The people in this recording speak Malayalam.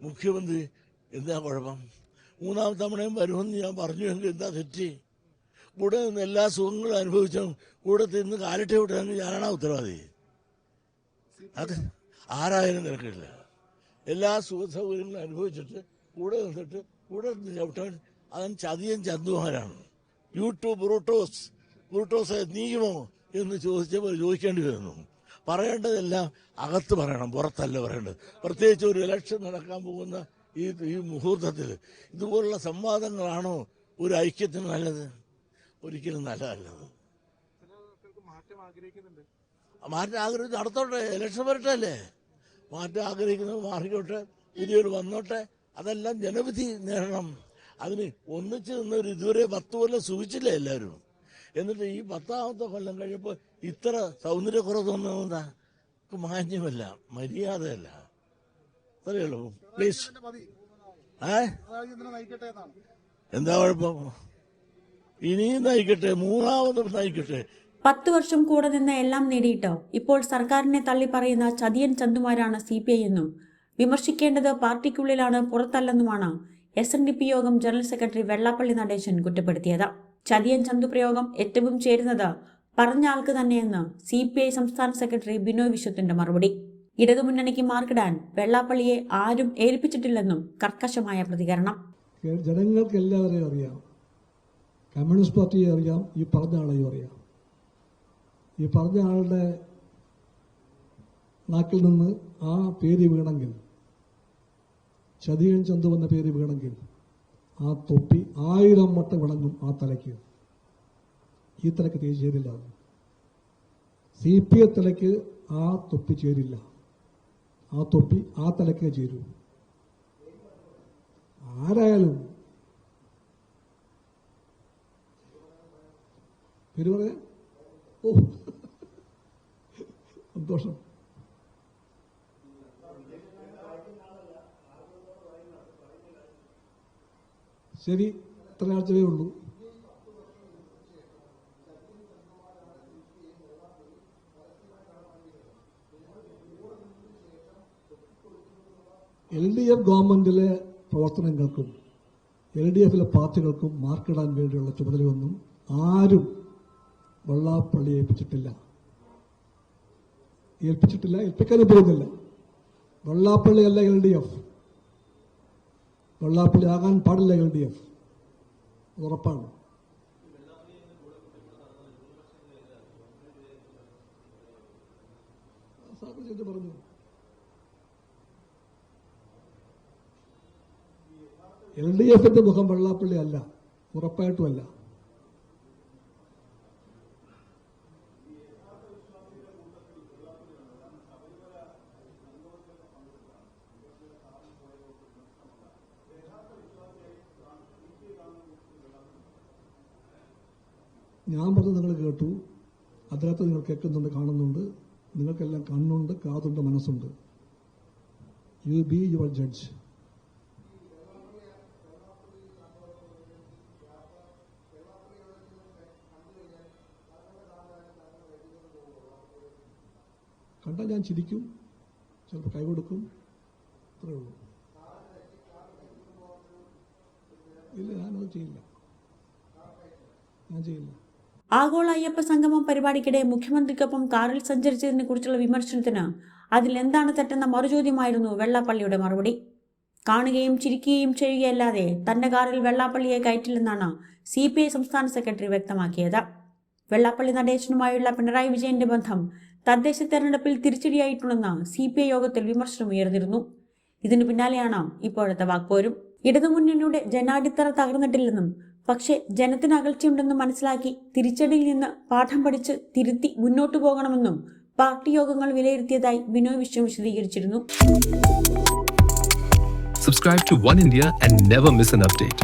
മുഖ്യമന്ത്രി എന്താ കുഴപ്പം? മൂന്നാം തവണയും വരുമെന്ന് ഞാൻ പറഞ്ഞു എങ്കിൽ എന്താ തെറ്റി? കൂടെ നിന്ന് എല്ലാ സുഖങ്ങളും അനുഭവിച്ചും കൂടെ തിന്ന് കാലിട്ട് വിട്ടാണെങ്കിൽ ഞാനാണ് ഉത്തരവാദി. അത് ആരായാലും നിരക്കില്ല എല്ലാ സുഖ സൗകര്യങ്ങളും അനുഭവിച്ചിട്ട് കൂടെ നിന്നിട്ട് കൂടെ നിന്ന് ചവിട്ടാൻ അവൻ ചതിയൻ ചന്തുമാരാണ്. യൂട്യൂബ് ബ്രൂട്ടോസ് ബ്രൂട്ടോസ് നീങ്ങുമോ എന്ന് ചോദിച്ചപ്പോൾ ചോദിക്കേണ്ടി വരുന്നു. പറയേണ്ടതെല്ലാം അകത്ത് പറയണം പുറത്തല്ല പറയേണ്ടത്. പ്രത്യേകിച്ച് ഒരു ഇലക്ഷൻ നടക്കാൻ പോകുന്ന ഈ ഈ മുഹൂർത്തത്തിൽ ഇതുപോലുള്ള സംവാദങ്ങളാണോ ഒരു ഐക്യത്തിന് നല്ലത്? ഒരിക്കലും നല്ലതല്ലത്. മാറ്റം ആഗ്രഹിച്ച് നടത്തോട്ടെ ഇലക്ഷൻ വരട്ടെ അല്ലേ മാറ്റം ആഗ്രഹിക്കുന്നത് മാറിക്കോട്ടെ പുതിയൊരു വന്നോട്ടെ. അതെല്ലാം ജനവിധി നേടണം. അതിന് ഒന്നിച്ച് നിന്നവർ ഇതുവരെ പത്ത് കൊല്ലം സുഖിച്ചില്ല എല്ലാവരും? എന്നിട്ട് ഈ പത്താമത്തെ കൊല്ലം കഴിയുമ്പോൾ ഇത്ര സൗന്ദര്യക്കുറവ് തോന്നുന്നതാ മാന്യമല്ല മര്യാദയല്ല. അത്രയേ ഉള്ളൂ. പ്ലീസ് ഏ? എന്താ കുഴപ്പം? ഇനിയും നയിക്കട്ടെ മൂന്നാമതും നയിക്കട്ടെ. പത്ത് വർഷം കൂടെ നിന്ന് എല്ലാം നേടിയിട്ടോ? ഇപ്പോൾ സർക്കാരിനെ തള്ളി പറയുന്ന ചതിയൻ ചന്തുമാരാണ് സി പി ഐ എന്നും. വിമർശിക്കേണ്ടത് പാർട്ടിക്കുള്ളിലാണ് പുറത്തല്ലെന്നുമാണ്. എസ് എൻ ഡി പി യോഗം ജനറൽ സെക്രട്ടറി വെള്ളാപ്പള്ളി നടേശൻ കുറ്റപ്പെടുത്തിയത്. ചതിയൻ ചന്തു പ്രയോഗം ഏറ്റവും ചേരുന്നത് പറഞ്ഞ ആൾക്ക് തന്നെയെന്ന് സി പി ഐ സംസ്ഥാന സെക്രട്ടറി ബിനോയ് വിശ്വത്തിന്റെ മറുപടി. ഇടതുമുന്നണിക്ക് മാർക്കിടാൻ വെള്ളാപ്പള്ളിയെ ആരും ഏൽപ്പിച്ചിട്ടില്ലെന്നും കർക്കശമായ പ്രതികരണം. ജനങ്ങൾക്ക് എല്ലാവരെയും അറിയാം. കമ്മ്യൂണിസ്റ്റ് പാർട്ടിയെ അറിയാം ഈ പറഞ്ഞ ആളെയും അറിയാം. ഈ പറഞ്ഞ ആളുടെ നാക്കിൽ നിന്ന് ആ പേര് വീണെങ്കിൽ ചതിയൻ ചന്തു എന്ന പേര് വീണെങ്കിൽ ആ തൊപ്പി ആയിരം വട്ടം വിളങ്ങും ആ തലയ്ക്ക്. ഈ തലയ്ക്ക് ചേരില്ല സി പി എ തലയ്ക്ക് ആ തൊപ്പി ചേരില്ല ആ തൊപ്പി ആ തലയ്ക്കേ ചേരൂ ആരായാലും. പേര് ഓ. സന്തോഷം. ശരി. ഇത്ര ആഴ്ചവേ ഉള്ളൂ. എൽ ഡി എഫ് ഗവൺമെന്റിലെ പ്രവർത്തനങ്ങൾക്കും എൽ ഡി എഫിലെ പാർട്ടികൾക്കും മാർക്കിടാൻ വേണ്ടിയുള്ള ചുമതലയൊന്നും ആരും വെള്ളാപ്പള്ളി ഏൽപ്പിച്ചിട്ടില്ല. ഏൽപ്പിച്ചിട്ടില്ല ഏൽപ്പിക്കാനും പോകുന്നില്ല വെള്ളാപ്പള്ളിയല്ല എൽ ഡി എഫ്. വെള്ളാപ്പള്ളി ആകാൻ പാടില്ല എൽ ഡി എഫ്. ഉറപ്പാണ്. പറഞ്ഞു. എൽ ഡി എഫിന്റെ മുഖം വെള്ളാപ്പള്ളി അല്ല ഉറപ്പായിട്ടും അല്ല ഞാൻ പറഞ്ഞത് നിങ്ങൾ കേട്ടു. അദ്ദേഹത്തെ നിങ്ങൾ കേൾക്കുന്നുണ്ട് കാണുന്നുണ്ട്. നിങ്ങൾക്കെല്ലാം കണ്ണുണ്ട് കാതുണ്ട് മനസ്സുണ്ട്. യു ബി യുവർ ജഡ്ജ് കണ്ടാൽ ഞാൻ ചിരിക്കും. ചിലപ്പോൾ കൈ കൊടുക്കും. അത്രേ ഉള്ളൂ. ഇല്ല ഞാനത് ചെയ്യില്ല. ഞാൻ ചെയ്യില്ല. ആഗോള അയ്യപ്പ സംഗമം പരിപാടിക്കിടെ മുഖ്യമന്ത്രിക്കൊപ്പം കാറിൽ സഞ്ചരിച്ചതിനെ കുറിച്ചുള്ള വിമർശനത്തിന് അതിൽ എന്താണ് തെറ്റെന്ന മറുചോദ്യമായിരുന്നു വെള്ളാപ്പള്ളിയുടെ മറുപടി. കാണുകയും ചിരിക്കുകയും ചെയ്യുകയല്ലാതെ തന്റെ കാറിൽ വെള്ളാപ്പള്ളിയെ കയറ്റില്ലെന്നാണ് സി പി ഐ സംസ്ഥാന സെക്രട്ടറി വ്യക്തമാക്കിയത്. വെള്ളാപ്പള്ളി നടേശനുമായുള്ള പിണറായി വിജയന്റെ ബന്ധം തദ്ദേശ തെരഞ്ഞെടുപ്പിൽ തിരിച്ചടിയായിട്ടുണ്ടെന്ന് സി പി ഐ യോഗത്തിൽ വിമർശനം ഉയർന്നിരുന്നു. ഇതിനു പിന്നാലെയാണ് ഇപ്പോഴത്തെ വാക്പോരും. ഇടതുമുന്നണിയുടെ ജനാടിത്തറ തകർന്നിട്ടില്ലെന്നും പക്ഷേ ജനത്തിന് അകൽച്ചയുണ്ടെന്ന് മനസ്സിലാക്കി തിരിച്ചടിയിൽ നിന്ന് പാഠം പഠിച്ച് തിരുത്തി മുന്നോട്ടു പോകണമെന്നും പാർട്ടി യോഗങ്ങൾ വിലയിരുത്തിയതായി Binoy Viswam വിശദീകരിച്ചിരുന്നു Subscribe to One India and never miss an update.